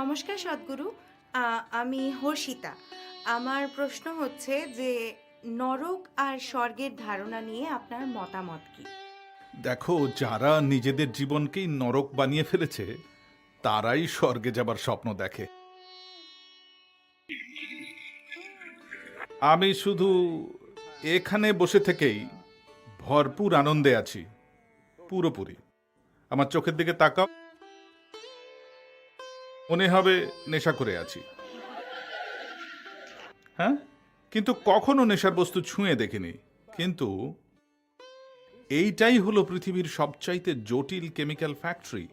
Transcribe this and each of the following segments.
নমস্কার সদ্গুরু আমি হর্ষিতা। আমার প্রশ্ন হচ্ছে যে, নরক আর স্বর্গের ধারণা নিয়ে আপনার মতামত কি? দেখো, যারা নিজেদের জীবনকেই নরক বানিয়ে ফেলেছে, তারাই স্বর্গে যাবার স্বপ্ন দেখে। আমি শুধু এখানে বসে থেকেই ভরপুর আনন্দে আছি, পুরোপুরি। আমার চোখের দিকে তাকাও। মনে হবে নেশা করে আছি। হ্যাঁ? কিন্তু কখনো নেশার বস্তু ছুঁয়ে দেখিনি। কিন্তু এইটাই হলো পৃথিবীর সবচাইতে জটিল কেমিক্যাল ফ্যাক্টরি?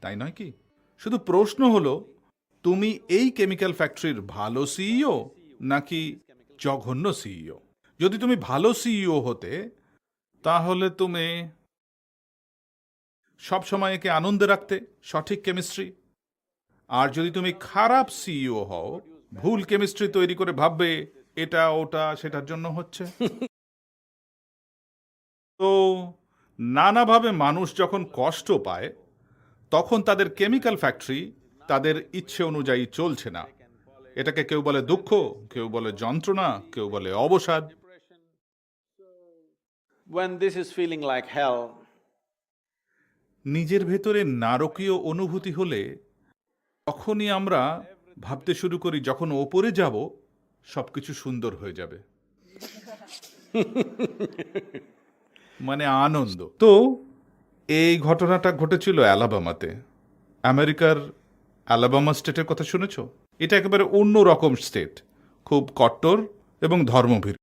তাই নয় কি? শুধু প্রশ্ন হলো তুমি এই কেমিক্যাল ফ্যাক্টরির ভালো সিইও নাকি জঘন্য সিইও? যদি তুমি ভালো সিইও হতে তাহলে তুমি সব সময় একে আনন্দে রাখতে সঠিক কেমিস্ট্রি। আর যদি তুমি খারাপ সিইও হও ভুল কেমিস্ট্রি তৈরি করে ভাববে এটা ওটা সেটার জন্য হচ্ছে। তো নানাভাবে মানুষ যখন কষ্ট পায় তখন তাদের কেমিক্যাল ফ্যাক্টরি তাদের ইচ্ছে অনুযায়ী চলছে না। এটাকে কেউ বলে দুঃখ কেউ বলে যন্ত্রণা কেউ বলে অবসাদ। When this is feeling like hell, নিজের ভেতরে নারকীয় অনুভূতি হলে তখনই আমরা ভাবতে শুরু করি, যখন ওপরে যাব, সবকিছু সুন্দর হয়ে যাবে। মানে আনন্দ। তো এই ঘটনাটা ঘটেছিল অ্যালাবামাতে। আমেরিকার অ্যালাবামা স্টেটের কথা শুনেছ? এটা একেবারে অন্য রকম স্টেট। খুব কট্টর এবং ধর্মভীর।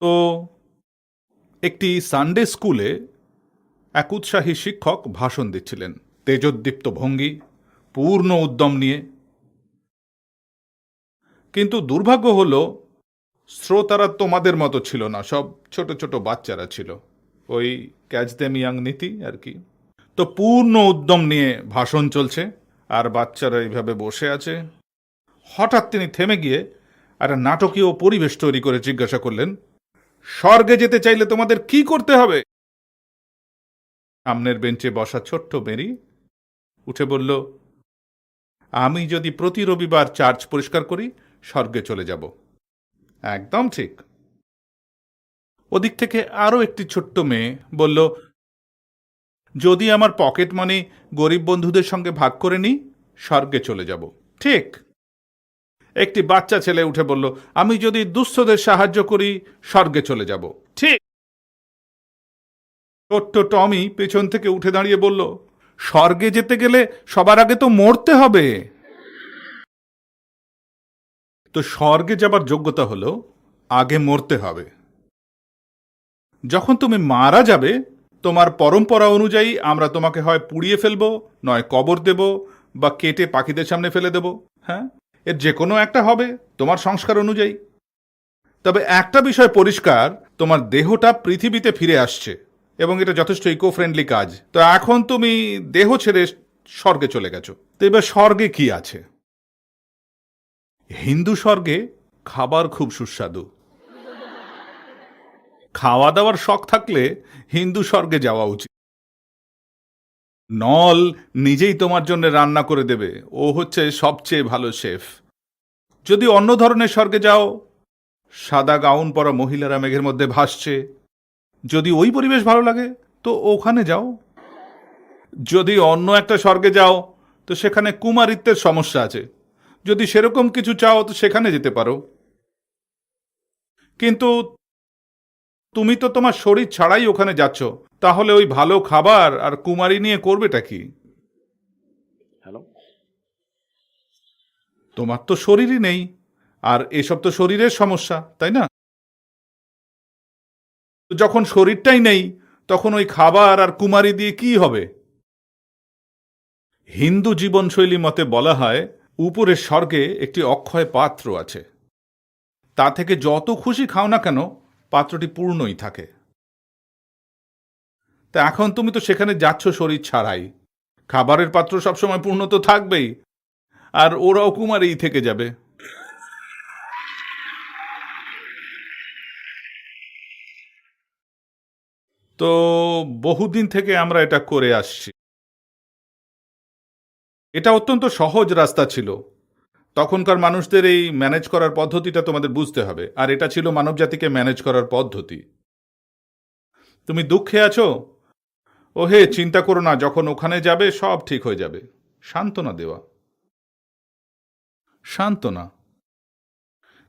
তো একটি সানডে স্কুলে এক উৎসাহী শিক্ষক ভাষণ দিচ্ছিলেন। তেজোদ্দীপ্ত ভঙ্গি, পূর্ণ উদ্যম নিয়ে। কিন্তু দুর্ভাগ্য হল, শ্রোতারা তোমাদের মতো ছিল না, সব ছোট ছোট বাচ্চারা ছিল। ওই ক্যাচ দেম ইয়াং নীতি আর কি। তো পূর্ণ উদ্যম নিয়ে ভাষণ চলছে, আর বাচ্চারা এইভাবে বসে আছে। হঠাৎ তিনি থেমে গিয়ে একটা নাটকীয় পরিবেশ তৈরি করে জিজ্ঞাসা করলেন, স্বর্গে যেতে চাইলে তোমাদের কি করতে হবে? সামনের বেঞ্চে বসা ছোট্ট মেরি উঠে বলল, আমি যদি প্রতি রবিবার চার্চ পরিষ্কার করি, স্বর্গে চলে যাব। একদম ঠিক। ওদিক থেকে আরও একটি ছোট্ট মেয়ে বলল, যদি আমার পকেট মানি গরিব বন্ধুদের সঙ্গে ভাগ করে নিই, স্বর্গে চলে যাব। ঠিক। একটি বাচ্চা ছেলে উঠে বলল, আমি যদি দুস্থদের সাহায্য করি, স্বর্গে চলে যাব। ছোট্ট টমি পেছন থেকে উঠে দাঁড়িয়ে বলল, স্বর্গে যেতে গেলে সবার আগে তো মরতে হবে। তো স্বর্গে যাবার যোগ্যতা হলো, আগে মরতে হবে। যখন তুমি মারা যাবে, তোমার পরম্পরা অনুযায়ী আমরা তোমাকে হয় পুড়িয়ে ফেলব, নয় কবর দেব, বা কেটে পাখিদের সামনে ফেলে দেব হ্যাঁ? এর যে কোনো একটা হবে, তোমার সংস্কার অনুযায়ী। তবে একটা বিষয় পরিষ্কার, তোমার দেহটা পৃথিবীতে ফিরে আসছে। এবং এটা যথেষ্ট ইকো ফ্রেন্ডলি কাজ। তো এখন তুমি দেহ ছেড়ে স্বর্গে চলে গেছো। তো এবার স্বর্গে কি আছে? হিন্দু স্বর্গে খাবার খুব সুস্বাদু। খাওয়া দাওয়ার শখ থাকলে হিন্দু স্বর্গে যাওয়া উচিত। নল নিজেই তোমার জন্য রান্না করে দেবে। ও হচ্ছে সবচেয়ে ভালো শেফ। যদি অন্য ধরনের স্বর্গে যাও, সাদা গাউন পরা মহিলারা মেঘের মধ্যে ভাসছে। যদি ওই পরিবেশ ভালো লাগে তো ওখানে যাও। যদি অন্য একটা স্বর্গে যাও তো সেখানে কুমারিত্বের সমস্যা আছে। যদি সেরকম কিছু চাও তো সেখানে যেতে পারো। কিন্তু তুমি তো তোমার শরীর ছাড়াই ওখানে যাচ্ছ তাহলে ওই ভালো খাবার আর কুমারী নিয়ে করবেটা কি? hello? তোমার তো শরীরই নেই আর এসব তো শরীরের সমস্যা তাই না? যখন শরীরটাই নেই, তখন ওই খাবার আর কুমারী দিয়ে কি হবে? হিন্দু জীবনশৈলী মতে বলা হয়, উপরের স্বর্গে একটি অক্ষয় পাত্র আছে। তা থেকে যত খুশি খাও না কেন, পাত্রটি পূর্ণই থাকে। তা এখন তুমি তো সেখানে যাচ্ছ শরীর ছাড়াই। খাবারের পাত্র সবসময় পূর্ণ তো থাকবেই, আর ওরাও কুমারেই থেকে যাবে। তো বহুদিন থেকে আমরা এটা করে আসছি। এটা অত্যন্ত সহজ রাস্তা ছিল। তখনকার মানুষদের এই ম্যানেজ করার পদ্ধতিটা তোমাদের বুঝতে হবে। আর এটা ছিল মানবজাতিকে ম্যানেজ করার পদ্ধতি। তুমি দুঃখে আছো? ও হে চিন্তা করো না, যখন ওখানে যাবে, সব ঠিক হয়ে যাবে। সান্ত্বনা দেওয়া। সান্ত্বনা।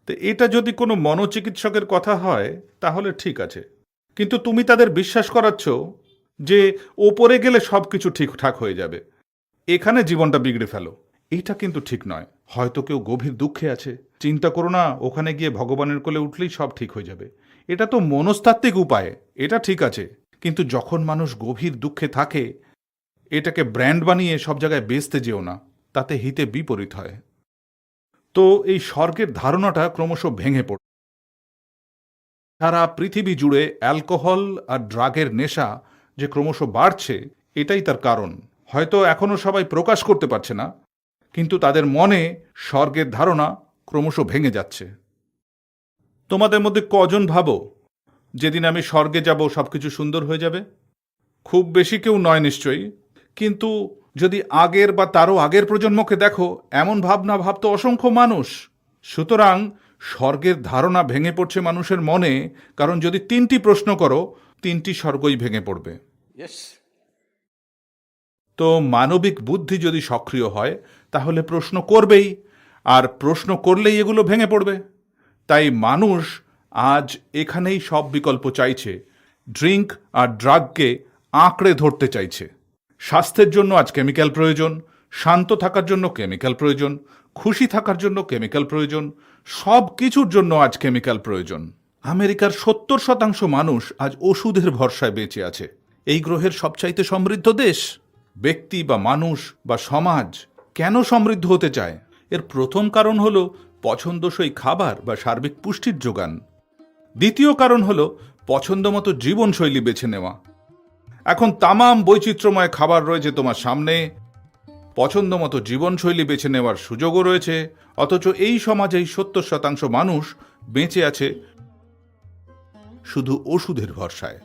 তো এটা যদি কোনো মনোচিকিৎসকের কথা হয়, তাহলে ঠিক আছে। কিন্তু তুমি তাদের বিশ্বাস করাচ্ছ যে ওপরে গেলে সব কিছু ঠিকঠাক হয়ে যাবে। এখানে জীবনটা বিগড়ে ফেলো। এটা কিন্তু ঠিক নয়। হয়তো কেউ গভীর দুঃখে আছে। চিন্তা করো না, ওখানে গিয়ে ভগবানের কোলে উঠলেই সব ঠিক হয়ে যাবে। এটা তো মনস্তাত্ত্বিক উপায়। এটা ঠিক আছে। কিন্তু যখন মানুষ গভীর দুঃখে থাকে, এটাকে ব্র্যান্ড বানিয়ে সব জায়গায় বেচতে যেও না, তাতে হিতে বিপরীত হয়। তো এই স্বর্গের ধারণাটা ক্রমশ ভেঙে পড়ে। সারা পৃথিবী জুড়ে অ্যালকোহল আর ড্রাগের নেশা যে ক্রমশ বাড়ছে, এটাই তার কারণ। হয়তো এখনও সবাই প্রকাশ করতে পারছে না, কিন্তু তাদের মনে স্বর্গের ধারণা ক্রমশ ভেঙে যাচ্ছে। তোমাদের মধ্যে কজন ভাবো, যেদিন আমি স্বর্গে যাব সবকিছু সুন্দর হয়ে যাবে? খুব বেশি কেউ নয় নিশ্চয়ই, কিন্তু যদি আগের বা তারও আগের প্রজন্মকে দেখো, এমন ভাবনা ভাবতো অসংখ্য মানুষ। সুতরাং স্বর্গের ধারণা ভেঙে পড়ছে মানুষের মনে কারণ যদি তিনটি প্রশ্ন করো তিনটি স্বর্গই ভেঙে পড়বে। তো মানবিক বুদ্ধি যদি সক্রিয় হয় তাহলে প্রশ্ন করবেই আর প্রশ্ন করলেই এগুলো ভেঙে পড়বে। তাই মানুষ আজ এখানেই সব বিকল্প চাইছে ড্রিঙ্ক আর ড্রাগকে আঁকড়ে ধরতে চাইছে। স্বাস্থ্যের জন্য আজ কেমিক্যাল প্রয়োজন শান্ত থাকার জন্য কেমিক্যাল প্রয়োজন খুশি থাকার জন্য কেমিক্যাল প্রয়োজন সব কিছুর জন্য আজ কেমিক্যাল প্রয়োজন। আমেরিকার সত্তর শতাংশ মানুষ আজ ওষুধের ভরসায় বেঁচে আছে। এই গ্রহের সবচাইতে সমৃদ্ধ দেশ? ব্যক্তি বা মানুষ বা সমাজ কেন সমৃদ্ধ হতে চায়? এর প্রথম কারণ হল পছন্দসই খাবার বা সার্বিক পুষ্টির যোগান। দ্বিতীয় কারণ হল পছন্দমতো জীবনশৈলী বেছে নেওয়া। এখন তামাম বৈচিত্র্যময় খাবার রয়েছে তোমার সামনে। পছন্দমতো জীবনশৈলী বেছে নেওয়ার সুযোগও রয়েছে। অথচ এই সমাজেই সত্তর শতাংশ মানুষ বেঁচে আছে শুধু ওষুধের ভরসায়।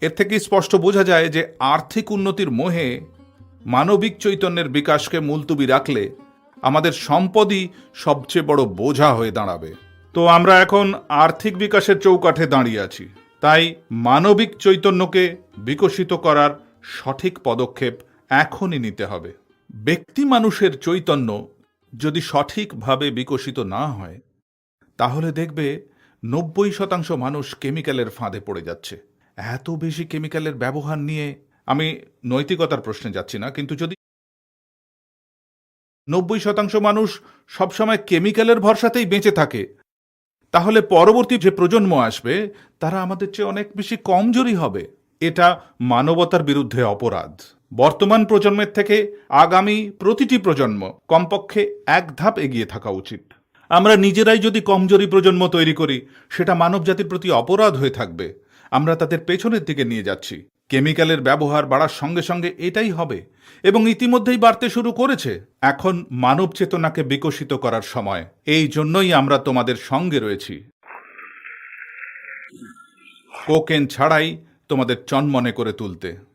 এর থেকে স্পষ্ট বোঝা যায় যে আর্থিক উন্নতির মোহে মানবিক চৈতন্যের বিকাশকে মুলতুবি রাখলে আমাদের সম্পদই সবচেয়ে বড় বোঝা হয়ে দাঁড়াবে। তো আমরা এখন আর্থিক বিকাশের চৌকাঠে দাঁড়িয়ে আছি। তাই মানবিক চৈতন্যকে বিকশিত করার সঠিক পদক্ষেপ এখনই নিতে হবে। ব্যক্তি মানুষের চৈতন্য যদি সঠিকভাবে বিকশিত না হয়, তাহলে দেখবে নব্বই শতাংশ মানুষ কেমিক্যালের ফাঁদে পড়ে যাচ্ছে। এত বেশি কেমিক্যালের ব্যবহার নিয়ে আমি নৈতিকতার প্রশ্নে যাচ্ছি না, কিন্তু যদি নব্বই শতাংশ মানুষ সবসময় কেমিক্যালের ভরসাতেই বেঁচে থাকে, তাহলে পরবর্তী যে প্রজন্ম আসবে, তারা আমাদের চেয়ে অনেক বেশি কমজোরি হবে। এটা মানবতার বিরুদ্ধে অপরাধ। বর্তমান প্রজন্মের থেকে আগামী প্রতিটি প্রজন্ম কমপক্ষে এক ধাপ এগিয়ে থাকা উচিত। আমরা নিজেরাই যদি কমজোরি প্রজন্ম তৈরি করি, সেটা মানবজাতির প্রতি অপরাধ হয়ে থাকবে। আমরা তাদের পেছনের দিকে নিয়ে যাচ্ছি। কেমিক্যালের ব্যবহার বাড়ার সঙ্গে সঙ্গে এটাই হবে এবং ইতিমধ্যেই বাড়তে শুরু করেছে। এখন মানব চেতনাকে বিকশিত করার সময়। এই জন্যই আমরা তোমাদের সঙ্গে রয়েছি। কোকেন ছাড়াই তোমাদের চনমনে করে তুলতে।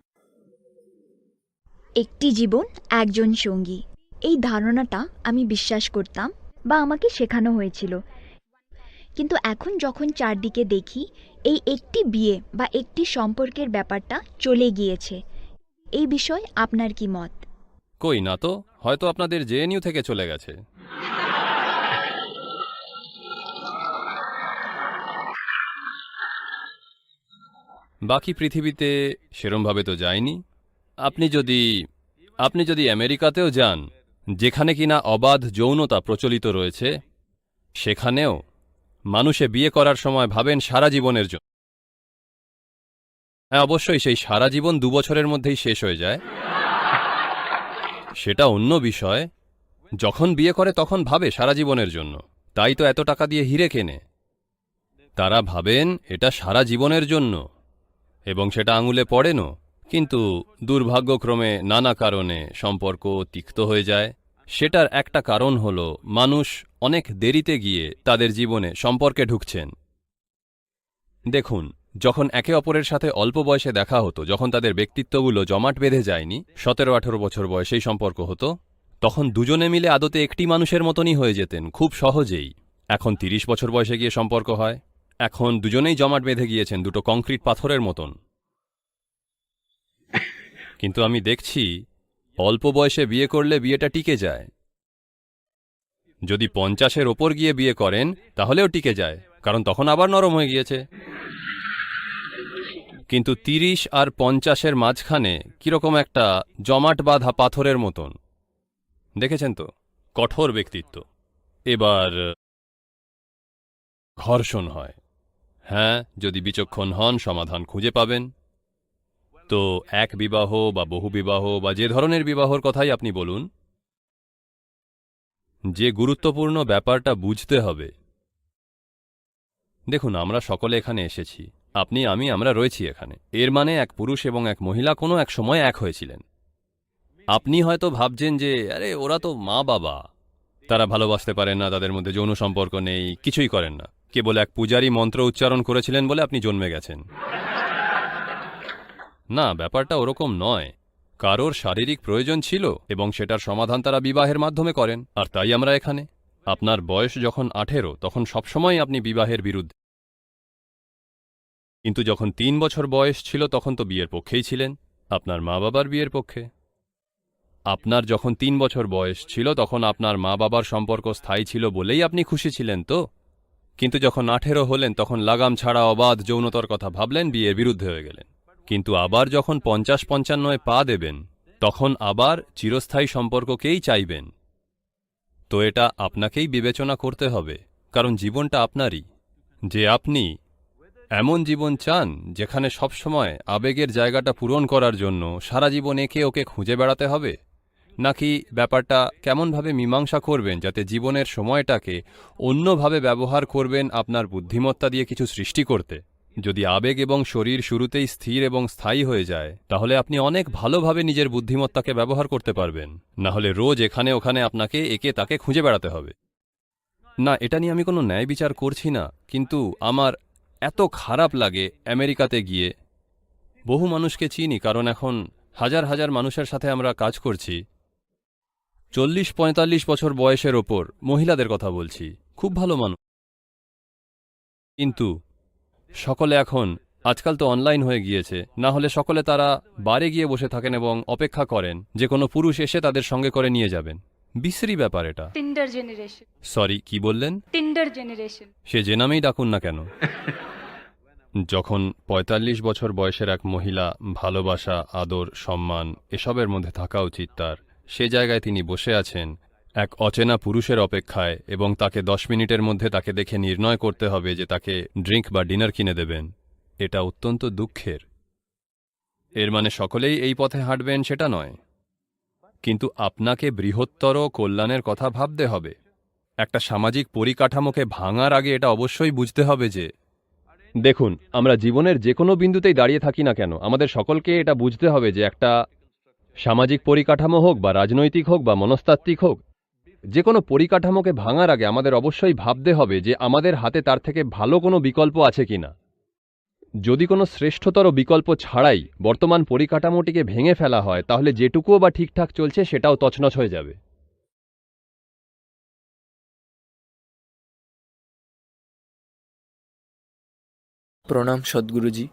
একটি জীবন, একজন সঙ্গী। এই ধারণাটা আমি বিশ্বাস করতাম বা আমাকে শেখানো হয়েছিল। কিন্তু এখন যখন চারদিকে দেখি, এই একটি বিয়ে বা একটি সম্পর্কের ব্যাপারটা চলে গিয়েছে। এই বিষয়ে আপনার কি মত? কই না তো, হয়তো আপনাদের জেএনইউ থেকে চলে গেছে। বাকি পৃথিবীতে সেরমভাবে তো যায়নি। আপনি যদি আপনি যদি আমেরিকাতেও যান, যেখানে কিনা অবাধ যৌনতা প্রচলিত রয়েছে, সেখানেও মানুষে বিয়ে করার সময় ভাবেন সারা জীবনের জন্য হ্যাঁ অবশ্যই সেই সারা জীবন দু বছরের মধ্যেই শেষ হয়ে যায়। সেটা অন্য বিষয়। যখন বিয়ে করে তখন ভাবে সারা জীবনের জন্য। তাই তো এত টাকা দিয়ে হিরে কেনে। তারা ভাবেন এটা সারা জীবনের জন্য এবং সেটা আঙুলে পড়েনও। কিন্তু দুর্ভাগ্যক্রমে নানা কারণে সম্পর্ক তিক্ত হয়ে যায়। সেটার একটা কারণ হল, মানুষ অনেক দেরিতে গিয়ে তাদের জীবনে সম্পর্কে ঢুকছেন। দেখুন, যখন একে অপরের সাথে অল্প বয়সে দেখা হতো, যখন তাদের ব্যক্তিত্বগুলো জমাট বেঁধে যায়নি, সতেরো আঠেরো বছর বয়সেই সম্পর্ক হতো, তখন দুজনে মিলে আদতে একটি মানুষের মতনই হয়ে যেতেন, খুব সহজেই। এখন তিরিশ বছর বয়সে গিয়ে সম্পর্ক হয়, এখন দুজনেই জমাট বেঁধে গিয়েছেন দুটো কংক্রিট পাথরের মতন। কিন্তু আমি দেখছি, অল্প বয়সে বিয়ে করলে বিয়েটা টিকে যায়। যদি পঞ্চাশের ওপর গিয়ে বিয়ে করেন, তাহলেও টিকে যায়, কারণ তখন আবার নরম হয়ে গিয়েছে। কিন্তু তিরিশ আর পঞ্চাশের মাঝখানে কীরকম একটা জমাট বাঁধা পাথরের মতন। দেখেছেন তো? কঠোর ব্যক্তিত্ব। এবার, ঘর্ষণ হয়। হ্যাঁ যদি বিচক্ষণ হন, সমাধান খুঁজে পাবেন। তো এক বিবাহ বা বহু বিবাহ বা যে ধরনের বিবাহর কথাই আপনি বলুন, যে গুরুত্বপূর্ণ ব্যাপারটা বুঝতে হবে। দেখুন, আমরা সকলে এখানে এসেছি। আপনি, আমি, আমরা রয়েছি এখানে। এর মানে এক পুরুষ এবং এক মহিলা কোনো এক সময় এক হয়েছিলেন। আপনি হয়তো ভাবছেন যে, আরে, ওরা তো মা বাবা। তারা ভালোবাসতে পারেন না, তাদের মধ্যে যৌন সম্পর্ক নেই, কিছুই করেন না। কেবল এক পূজারী মন্ত্র উচ্চারণ করেছিলেন বলে আপনি জন্মে গেছেন। না, ব্যাপারটা ওরকম নয়। কারোর শারীরিক প্রয়োজন ছিল এবং সেটার সমাধান তারা বিবাহের মাধ্যমে করেন, আর তাই আমরা এখানে। আপনার বয়স যখন আঠেরো, তখন সবসময় আপনি বিবাহের বিরুদ্ধে। কিন্তু যখন তিন বছর বয়স ছিল, তখন তো বিয়ের পক্ষেই ছিলেন। আপনার মা বাবার বিয়ের পক্ষে। আপনার যখন তিন বছর বয়স ছিল, তখন আপনার মা বাবার সম্পর্ক স্থায়ী ছিল বলেই আপনি খুশি ছিলেন তো? কিন্তু যখন আঠেরো হলেন, তখন লাগাম ছাড়া অবাধ যৌনতার কথা ভাবলেন, বিয়ের বিরুদ্ধে হয়ে গেলেন। কিন্তু আবার যখন পঞ্চাশ পঞ্চান্নয় পা দেবেন, তখন আবার চিরস্থায়ী সম্পর্ককেই চাইবেন। তো এটা আপনাকেই বিবেচনা করতে হবে, কারণ জীবনটা আপনারই। যে আপনি এমন জীবন চান, যেখানে সবসময় আবেগের জায়গাটা পূরণ করার জন্য সারা জীবন একে ওকে খুঁজে বেড়াতে হবে? নাকি ব্যাপারটা কেমনভাবে মীমাংসা করবেন যাতে জীবনের সময়টাকে অন্যভাবে ব্যবহার করবেন আপনার বুদ্ধিমত্তা দিয়ে কিছু সৃষ্টি করতে? যদি আবেগ এবং শরীর শুরুতেই স্থির এবং স্থায়ী হয়ে যায়, তাহলে আপনি অনেক ভালোভাবে নিজের বুদ্ধিমত্তাকে ব্যবহার করতে পারবেন। না হলে রোজ এখানে ওখানে আপনাকে একে তাকে খুঁজে বেড়াতে হবে। না, এটা নিয়ে আমি কোনো ন্যায় বিচার করছি না, কিন্তু আমার এত খারাপ লাগে আমেরিকাতে গিয়ে। বহু মানুষকে চিনি, কারণ এখন হাজার হাজার মানুষের সাথে আমরা কাজ করছি। চল্লিশ পঁয়তাল্লিশ বছর বয়সের ওপর মহিলাদের কথা বলছি। খুব ভালো মানুষ। কিন্তু সকলে এখন আজকাল তো অনলাইন হয়ে গিয়েছে না হলে সকলে তারা বারে গিয়ে বসে থাকেন এবং অপেক্ষা করেন যে কোনো পুরুষ এসে তাদের সঙ্গে করে নিয়ে যাবেন। বিশ্রী ব্যাপার এটা। টিন্ডার জেনারেশন সরি কি বললেন? টিন্ডার জেনারেশন সে যে নামেই ডাকুন না কেন? যখন ৪৫ বছর বয়সের এক মহিলা ভালোবাসা আদর সম্মান এসবের মধ্যে থাকা উচিত তার সে জায়গায় তিনি বসে আছেন এক অচেনা পুরুষের অপেক্ষায় এবং তাকে দশ মিনিটের মধ্যে তাকে দেখে নির্ণয় করতে হবে যে তাকে ড্রিঙ্ক বা ডিনার কিনে দেবেন। এটা অত্যন্ত দুঃখের। এর মানে সকলেই এই পথে হাঁটবেন সেটা নয়। কিন্তু আপনাকে বৃহত্তর কল্যাণের কথা ভাবতে হবে। একটা সামাজিক পরিকাঠামোকে ভাঙার আগে এটা অবশ্যই বুঝতে হবে যে, দেখুন, আমরা জীবনের যে কোনো বিন্দুতেই দাঁড়িয়ে থাকি না কেন, আমাদের সকলকে এটা বুঝতে হবে যে একটা সামাজিক পরিকাঠামো হোক বা রাজনৈতিক হোক বা মনস্তাত্ত্বিক হোক যে কোনো পরিকাঠামোকে ভাঙার আগে আমাদের অবশ্যই ভাবতে হবে যে আমাদের হাতে তার থেকে ভালো কোনো বিকল্প আছে কিনা যদি কোনো শ্রেষ্ঠতর বিকল্প ছাড়াই বর্তমান পরিকাঠামোটিকে ভেঙে ফেলা হয়, তাহলে যেটুকুও বা ঠিকঠাক চলছে সেটাও তছনছ হয়ে যাবে। প্রণাম সদ্গুরুজি।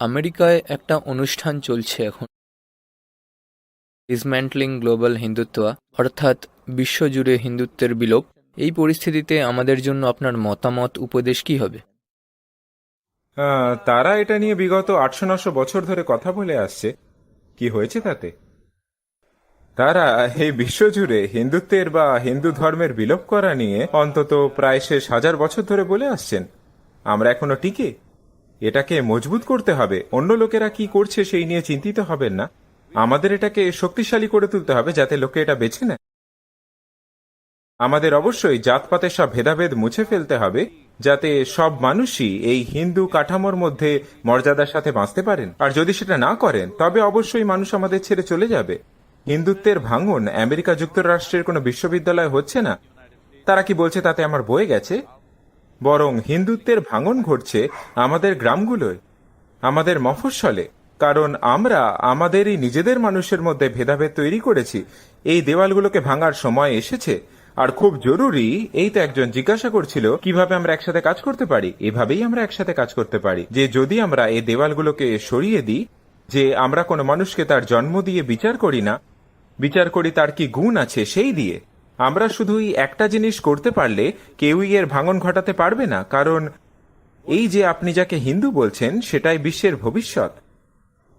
আমেরিকায় একটা অনুষ্ঠান চলছে এখন। ডিসম্যান্টলিং গ্লোবাল হিন্দুত্ব অর্থাৎ বিশ্বজুড়ে হিন্দুত্বের বিলোপ, এই পরিস্থিতিতে আমাদের জন্য আপনার মতামত, উপদেশ কি হবে? তারা এটা নিয়ে বিগত আটশো নশো বছর ধরে কথা বলে আসছে। কি হয়েছে তাতে? তারা এই বিশ্বজুড়ে হিন্দুত্বের বা হিন্দু ধর্মের বিলোপ করা নিয়ে অন্তত প্রায় শেষ হাজার বছর ধরে বলে আসছেন। আমরা এখনও টিকে? এটাকে মজবুত করতে হবে। অন্য লোকেরা কি করছে সেই নিয়ে চিন্তিত হবেন না। আমাদের এটাকে শক্তিশালী করে তুলতে হবে যাতে লোকে এটা বেছে নেয়। আমাদের অবশ্যই জাতপাতের সব ভেদাভেদ মুছে ফেলতে হবে যাতে সব মানুষই এই হিন্দু কাঠামোর মধ্যে মর্যাদার সাথে বাঁচতে পারেন। আর যদি সেটা না করেন, তবে অবশ্যই মানুষ আমাদের ছেড়ে চলে যাবে। হিন্দুত্বের ভাঙন আমেরিকা যুক্তরাষ্ট্রের কোনো বিশ্ববিদ্যালয় হচ্ছে না। তারা কি বলছে তাতে আমার বয়ে গেছে? বরং হিন্দুত্বের ভাঙন ঘটছে আমাদের গ্রামগুলোয়, আমাদের মফস্বলে। কারণ আমরা আমাদেরই নিজেদের মানুষের মধ্যে ভেদাভেদ তৈরি করেছি। এই দেওয়ালগুলোকে ভাঙার সময় এসেছে। আর খুব জরুরি, এই তো একজন জিজ্ঞাসা করছিল, কীভাবে আমরা একসাথে কাজ করতে পারি? এভাবেই আমরা একসাথে কাজ করতে পারি। যে যদি আমরা এই দেওয়ালগুলোকে সরিয়ে দিই, যে আমরা কোনো মানুষকে তার জন্ম দিয়ে বিচার করি না, বিচার করি তার কি গুণ আছে সেই দিয়ে। আমরা শুধুই একটা জিনিস করতে পারলে কেউই এর ভাঙন ঘটাতে পারবে না, কারণ এই যে আপনি যাকে হিন্দু বলছেন, সেটাই বিশ্বের ভবিষ্যৎ।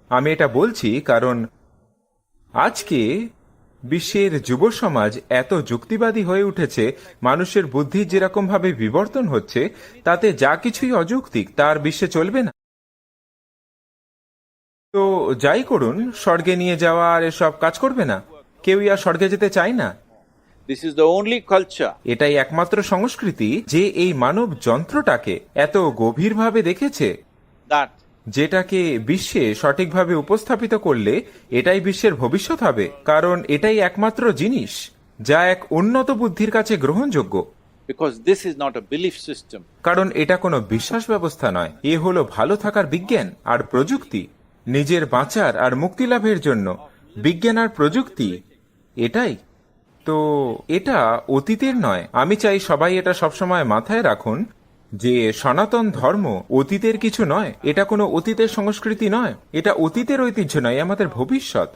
আমি এটা বলছি কারণ আজকে বিশ্বের যুব সমাজ এত যুক্তিবাদী হয়ে উঠেছে মানুষের বুদ্ধি যেরকম ভাবে বিবর্তন হচ্ছে তাতে যা কিছুই অযৌক্তিক তার বিশ্বে চলবে না। তো যাই করুন স্বর্গে নিয়ে যাওয়া আর এসব কাজ করবে না। কেউই আর স্বর্গে যেতে চায় না। এটাই একমাত্র সংস্কৃতি যে এই মানব যন্ত্রটাকে এত গভীরভাবে দেখেছে। That যেটাকে বিশ্বে সঠিকভাবে উপস্থাপিত করলে এটাই বিশ্বের ভবিষ্যৎ হবে কারণ এটাই একমাত্র জিনিস যা এক উন্নত বুদ্ধির কাছে গ্রহণযোগ্য। Because this is not a belief system. কারণ এটা কোনো বিশ্বাস ব্যবস্থা নয় এ হলো ভালো থাকার বিজ্ঞান আর প্রযুক্তি নিজের বাঁচার আর মুক্তি লাভের জন্য। বিজ্ঞান আর প্রযুক্তি এটাই। তো এটা অতীতের নয় আমি চাই সবাই এটা সবসময় মাথায় রাখুন যে সনাতন ধর্ম অতীতের কিছু নয়, এটা কোনো অতীতের সংস্কৃতি নয়, এটা অতীতের ঐতিহ্য নয় আমাদের ভবিষ্যৎ।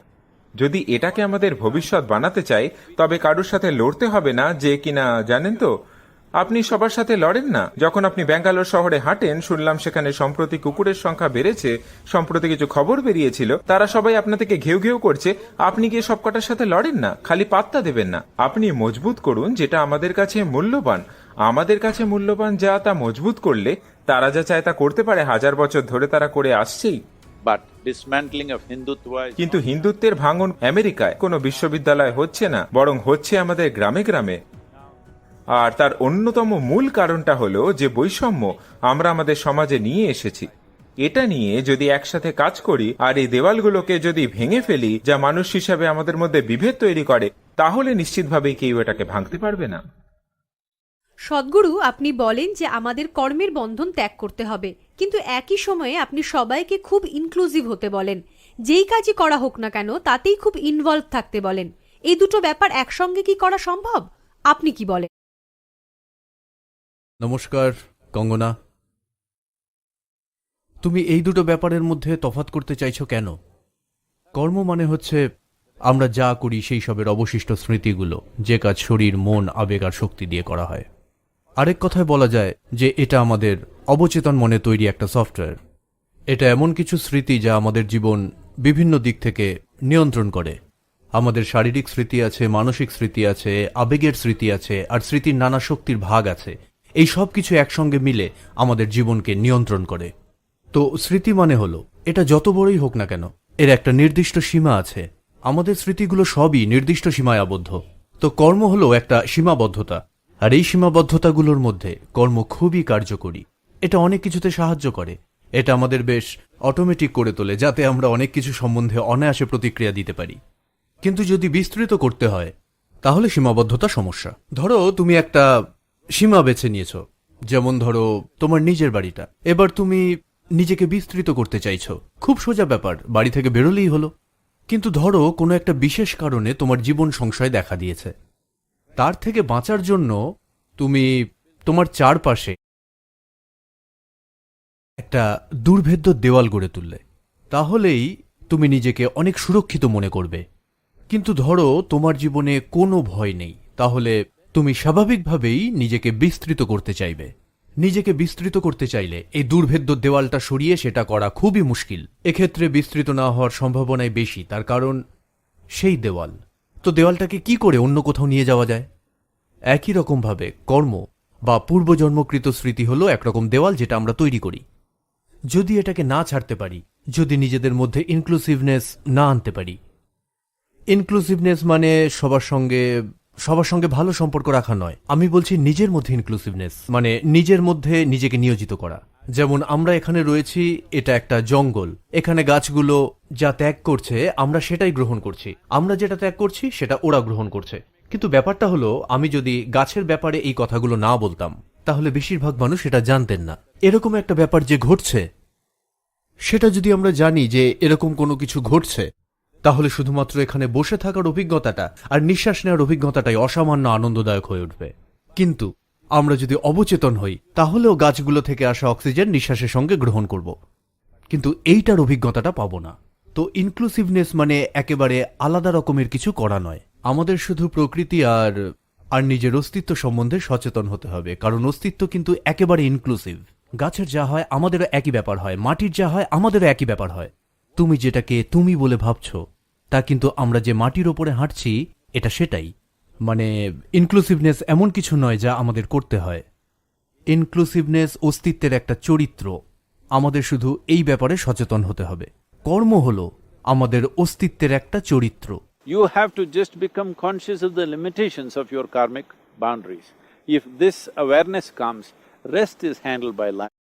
যদি এটাকে আমাদের ভবিষ্যৎ বানাতে চাই, তবে কারোর সাথে লড়তে হবে না, যে কিনা জানেন তো? আপনি সবার সাথে লড়েন না। যখন আপনি ব্যাঙ্গালোর শহরে হাঁটেন, শুনলাম সেখানে সম্প্রতি কুকুরের সংখ্যা বেড়েছে, সম্প্রতি কিছু খবর বেরিয়েছিল, তারা সবাই আপনা থেকে ঘেউ ঘেউ করছে, আপনি গিয়ে সবকটার সাথে লড়েন না? খালি পাত্তা দেবেন না। আপনি মজবুত করুন, যেটা আমাদের কাছে মূল্যবান। আমাদের কাছে মূল্যবান যা তা মজবুত করলে তারা যা চায় তা করতে পারে হাজার বছর ধরে তারা করে আসছেই। Of Hindutva কিন্তু হিন্দুত্বের ভাঙন আমেরিকায় কোনো বিশ্ববিদ্যালয় হচ্ছে না বরং হচ্ছে আমাদের গ্রামে গ্রামে। আর তার অন্যতম মূল কারণটা হলো যে বৈষম্য আমরা আমাদের সমাজে নিয়ে এসেছি। এটা নিয়ে যদি একসাথে কাজ করি আর এই দেওয়ালগুলোকে যদি ভেঙে ফেলি যা মানুষ হিসাবে আমাদের মধ্যে বিভেদ তৈরি করে তাহলে নিশ্চিতভাবেই কেউ এটাকে ভাঙতে পারবে না। সদ্গুরু, আপনি বলেন যে আমাদের কর্মের বন্ধন ত্যাগ করতে হবে। কিন্তু একই সময়ে আপনি সবাইকে খুব ইনক্লুসিভ হতে বলেন। যেই কাজই করা হোক না কেন, তাতেই খুব ইনভলভ থাকতে বলেন। এই দুটো ব্যাপার একসঙ্গে কি করা সম্ভব? আপনি কি বলেন? নমস্কার, কঙ্গনা। তুমি এই দুটো ব্যাপারের মধ্যে তফাৎ করতে চাইছো কেন? কর্ম মানে হচ্ছে আমরা যা করি সেই সবের অবশিষ্ট স্মৃতিগুলো, যে কাজ শরীর, মন, আবেগ আর শক্তি দিয়ে করা হয়। আরেক কথায় বলা যায় যে এটা আমাদের অবচেতন মনে তৈরি একটা সফটওয়্যার। এটা এমন কিছু স্মৃতি যা আমাদের জীবন বিভিন্ন দিক থেকে নিয়ন্ত্রণ করে। আমাদের শারীরিক স্মৃতি আছে, মানসিক স্মৃতি আছে, আবেগের স্মৃতি আছে, আর স্মৃতির নানা শক্তির ভাগ আছে। এই সব কিছু একসঙ্গে মিলে আমাদের জীবনকে নিয়ন্ত্রণ করে। তো স্মৃতি মানে হলো, এটা যত বড়ই হোক না কেন, এর একটা নির্দিষ্ট সীমা আছে। আমাদের স্মৃতিগুলো সবই নির্দিষ্ট সীমায় আবদ্ধ। তো কর্ম হলো একটা সীমাবদ্ধতা। আর এই সীমাবদ্ধতাগুলোর মধ্যে কর্ম খুবই কার্যকরী। এটা অনেক কিছুতে সাহায্য করে। এটা আমাদের বেশ অটোমেটিক করে তোলে, যাতে আমরা অনেক কিছু সম্বন্ধে অনায়াসে প্রতিক্রিয়া দিতে পারি। কিন্তু যদি বিস্তৃত করতে হয়, তাহলে সীমাবদ্ধতা সমস্যা। ধরো, তুমি একটা সীমা বেছে নিয়েছ। যেমন ধরো, তোমার নিজের বাড়িটা। এবার তুমি নিজেকে বিস্তৃত করতে চাইছো। খুব সোজা ব্যাপার, বাড়ি থেকে বেরোলেই হলো। কিন্তু ধরো, কোনো একটা বিশেষ কারণে তোমার জীবন সংশয় দেখা দিয়েছে। তার থেকে বাঁচার জন্য তুমি তোমার চারপাশে একটা দুর্ভেদ্য দেওয়াল গড়ে তুললে। তাহলেই তুমি নিজেকে অনেক সুরক্ষিত মনে করবে। কিন্তু ধরো, তোমার জীবনে কোনো ভয় নেই। তাহলে তুমি স্বাভাবিকভাবেই নিজেকে বিস্তৃত করতে চাইবে। নিজেকে বিস্তৃত করতে চাইলে এই দুর্ভেদ্য দেওয়ালটা সরিয়ে সেটা করা খুবই মুশকিল। এক্ষেত্রে বিস্তৃত না হওয়ার সম্ভাবনাই বেশি, তার কারণ সেই দেওয়াল। তো দেওয়ালটাকে কি করে অন্য কোথাও নিয়ে যাওয়া যায়? একই রকমভাবে কর্ম বা পূর্বজন্মকৃত স্মৃতি হলো একরকম দেওয়াল যেটা আমরা তৈরি করি। যদি এটাকে না ছাড়তে পারি, যদি নিজেদের মধ্যে ইনক্লুসিভনেস না আনতে পারি। ইনক্লুসিভনেস মানে সবার সঙ্গে সবার সঙ্গে ভালো সম্পর্ক রাখা নয়। আমি বলছি নিজের মধ্যে ইনক্লুসিভনেস মানে নিজের মধ্যে নিজেকে নিয়োজিত করা। যেমন আমরা এখানে রয়েছি, এটা একটা জঙ্গল। এখানে গাছগুলো যা ত্যাগ করছে, আমরা সেটাই গ্রহণ করছি। আমরা যেটা ত্যাগ করছি, সেটা ওরা গ্রহণ করছে। কিন্তু ব্যাপারটা হলো, আমি যদি গাছের ব্যাপারে এই কথাগুলো না বলতাম, তাহলে বেশিরভাগ মানুষ এটা জানতেন না। এরকম একটা ব্যাপার যে ঘটছে, সেটা যদি আমরা জানি যে এরকম কোনো কিছু ঘটছে, তাহলে শুধুমাত্র এখানে বসে থাকার অভিজ্ঞতাটা আর নিঃশ্বাস নেওয়ার অভিজ্ঞতাটাই অসামান্য আনন্দদায়ক হয়ে উঠবে। কিন্তু আমরা যদি অবচেতন হই, তাহলেও গাছগুলো থেকে আসা অক্সিজেন নিঃশ্বাসের সঙ্গে গ্রহণ করব। কিন্তু এইটার অভিজ্ঞতাটা পাবো না। তো ইনক্লুসিভনেস মানে একেবারে আলাদা রকমের কিছু করা নয়। আমাদের শুধু প্রকৃতি আর আর নিজের অস্তিত্ব সম্বন্ধে সচেতন হতে হবে। কারণ অস্তিত্ব কিন্তু একেবারে ইনক্লুসিভ গাছের যা হয় আমাদেরও একই ব্যাপার হয়। মাটির যা হয় আমাদেরও একই ব্যাপার হয়। তুমি যেটাকে তুমি বলে ভাবছ, তা কিন্তু আমরা যে মাটির ওপরে হাঁটছি, এটা সেটাই। মানে ইনক্লুসিভনেস এমন কিছু নয় যা আমাদের করতে হয়। ইনক্লুসিভনেস অস্তিত্বের একটা চরিত্র। আমাদের শুধু এই ব্যাপারে সচেতন হতে হবে। কর্ম হল আমাদের অস্তিত্বের একটা চরিত্র। You have to just become conscious of the limitations of your karmic boundaries if this awareness comes rest is handle by life